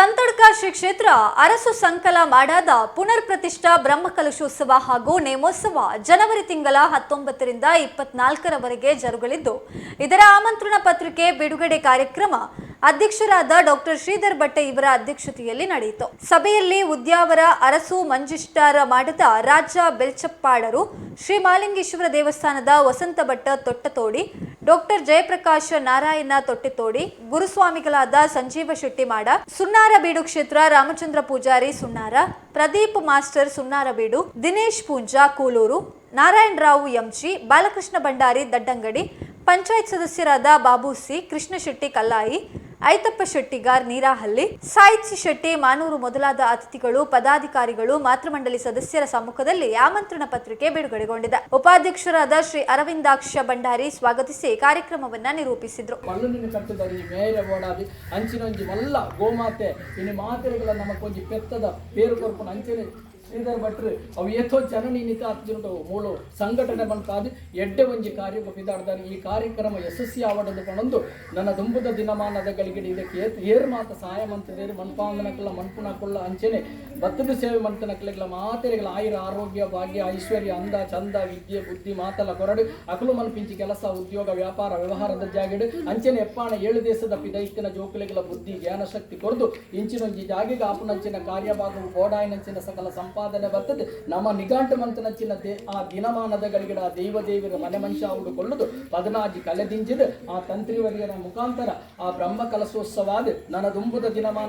ಸಂತಡ್ಕ ಶ್ರೀ ಕ್ಷೇತ್ರ ಅರಸು ಸಂಕಲ ಮಾಡಾದ ಪುನರ್ ಪ್ರತಿಷ್ಠಾ ಬ್ರಹ್ಮಕಲಶೋತ್ಸವ ಹಾಗೂ ನೇಮೋತ್ಸವ ಜನವರಿ ತಿಂಗಳ ಹತ್ತೊಂಬತ್ತರಿಂದ ಇಪ್ಪತ್ನಾಲ್ಕರವರೆಗೆ ಜರುಗಲಿದ್ದು, ಇದರ ಆಮಂತ್ರಣ ಪತ್ರಿಕೆ, ಬಿಡುಗಡೆ ಕಾರ್ಯಕ್ರಮ ಅಧ್ಯಕ್ಷರಾದ ಡಾಕ್ಟರ್ ಶ್ರೀಧರ್ ಭಟ್ಟೆ ಇವರ ಅಧ್ಯಕ್ಷತೆಯಲ್ಲಿ ನಡೆಯಿತು. ಸಭೆಯಲ್ಲಿ ಉದ್ಯಾವರ ಅರಸು ಮಂಜಿಷ್ಠಾರ ಮಾಡಿದ ರಾಜ ಬೆಲ್ಚಪ್ಪಾಡರು ಶ್ರೀ ಮಾಲಿಂಗೇಶ್ವರ ದೇವಸ್ಥಾನದ ವಸಂತ ಭಟ್ಟ ತೊಟ್ಟತೋಡಿ ಡಾಕ್ಟರ್ ಜಯಪ್ರಕಾಶ್ ನಾರಾಯಣ ತೊಟ್ಟಿತೋಡಿ, ಗುರುಸ್ವಾಮಿಗಳಾದ ಸಂಜೀವ ಶೆಟ್ಟಿಮಾಡ ಸುನ್ನಾರಬೀಡು ಕ್ಷೇತ್ರ ರಾಮಚಂದ್ರ ಪೂಜಾರಿ ಸುನ್ನಾರ, ಪ್ರದೀಪ್ ಮಾಸ್ಟರ್ ಸುನ್ನಾರಬೀಡು ದಿನೇಶ್ ಪೂಂಜಾ ಕೂಲೂರು, ನಾರಾಯಣ ರಾವ್ ಎಂಜಿ, ಬಾಲಕೃಷ್ಣ ಭಂಡಾರಿ ದಡ್ಡಂಗಡಿ, ಪಂಚಾಯತ್ ಸದಸ್ಯರಾದ ಬಾಬು ಸಿ, ಕೃಷ್ಣ ಶೆಟ್ಟಿ ಕಲ್ಲಾಯಿ ಐತಪ್ಪ ಶೆಟ್ಟಿಗಾರ್ ನೀರಾಹಳ್ಳಿ. ಸಾಹಿತ್ಯ ಶೆಟ್ಟಿ, ಮಾನೂರು ಮೊದಲಾದ ಅತಿಥಿಗಳು, ಪದಾಧಿಕಾರಿಗಳು ಮಾತೃಮಂಡಲಿ ಸದಸ್ಯರ ಸಮ್ಮುಖದಲ್ಲಿ ಆಮಂತ್ರಣ ಪತ್ರಿಕೆ ಬಿಡುಗಡೆಗೊಂಡಿದೆ. ಉಪಾಧ್ಯಕ್ಷರಾದ ಶ್ರೀ ಅರವಿಂದಾಕ್ಷ ಭಂಡಾರಿ ಸ್ವಾಗತಿಸಿ ಕಾರ್ಯಕ್ರಮವನ್ನ ನಿರೂಪಿಸಿದ್ರು. ಅಂಚಿನೊಂಜಿ ಮಲ್ಲ ಗೋಮಾತೆ ಇನ್ನು ಮಾತೆರೆಗಳ ನಮಕೊಂಜಿ ಪೆತ್ತದ ಪೇರು ಕೊರ್ಪುನ ಅಂಚನೆ ಶ್ರೀಧರ್ ಭಟ್ರು, ಅವು ಏತೋ ಜನನಿ ನಿತ ಅರ್ಜುನದು ಮೂಲು ಸಂಘಟನೆ ಬಂತಾದ ಎಡ್ಡೆ ಒಂಜಿ ಕಾರ್ಯ ಪಿದಾಡ್ದಾರೆ ಈ ಕಾರ್ಯಕ್ರಮ ಯಶಸ್ವಿ ಆವಡದು ಕಣಂದು ನನ್ನ ದುಂಬುದ ದಿನಮಾನದ ಗಳಿಗೆ ಇದಕ್ಕೆ ಏತ್ ಏರ್ ಮಾತ ಸಹಾಯ ಮಂತದೇರು ಮನ್ಪುನ ಮನ್ಪುನಕುಲ್ಲ ಅಂಚನೆ ಬತ್ತದ ಸೇವೆ ಮಂತನಕಲೆಗಳ ಮಾತೆರೆಗಳ ಆಯುರ ಆರೋಗ್ಯ, ಭಾಗ್ಯ, ಐಶ್ವರ್ಯ, ಅಂದ, ಚಂದ, ವಿದ್ಯೆ, ಬುದ್ಧಿ, ಮಾತಲ ಕೊರಡು, ಅಕಲು ಮನ್ಪಿಂಚಿ ಕೆಲಸ, ಉದ್ಯೋಗ, ವ್ಯಾಪಾರ, ವ್ಯವಹಾರದ ಜಾಗಿಡು, ಅಂಚನೆ ಎಪ್ಪಾಣ ಏಳು ದೇಶದ ಪಿದೈತಿನ ಜೋಕುಲೆಗಳ ಬುದ್ಧಿ, ಜ್ಞಾನ ಶಕ್ತಿ ಕೊರದು, ಇಂಚಿನೊಂಜಿ ಜಾಗಿಗೆ ಆಪುನಂಚಿನ ಕಾರ್ಯಭಾಗವು ಗೋಡಾಯಿನಂಚಿನ ಸಕಲ ಸಂಪಾದನೆ ಬರ್ತದೆ. ನಮ್ಮ ನಿಘಂಟು ಮಂತನಂಚಿನ ದೇ ಆ ದಿನಮಾನದ ಗಳಿಗಿಡ ಆ ದೇವ ದೇವರ ಮನೆ ಮನುಷ್ಯ ಉಡುಕೊಳ್ಳುದು ಪದನಾಜಿ ಕಲೆದಿಂಜಿದು ಆ ತಂತ್ರಿವರಿಯರ ಮುಖಾಂತರ ಆ ಬ್ರಹ್ಮ ಕಲಸೋತ್ಸವಾದ ನನ್ನ ದುಂಬುದ ದಿನಮಾನ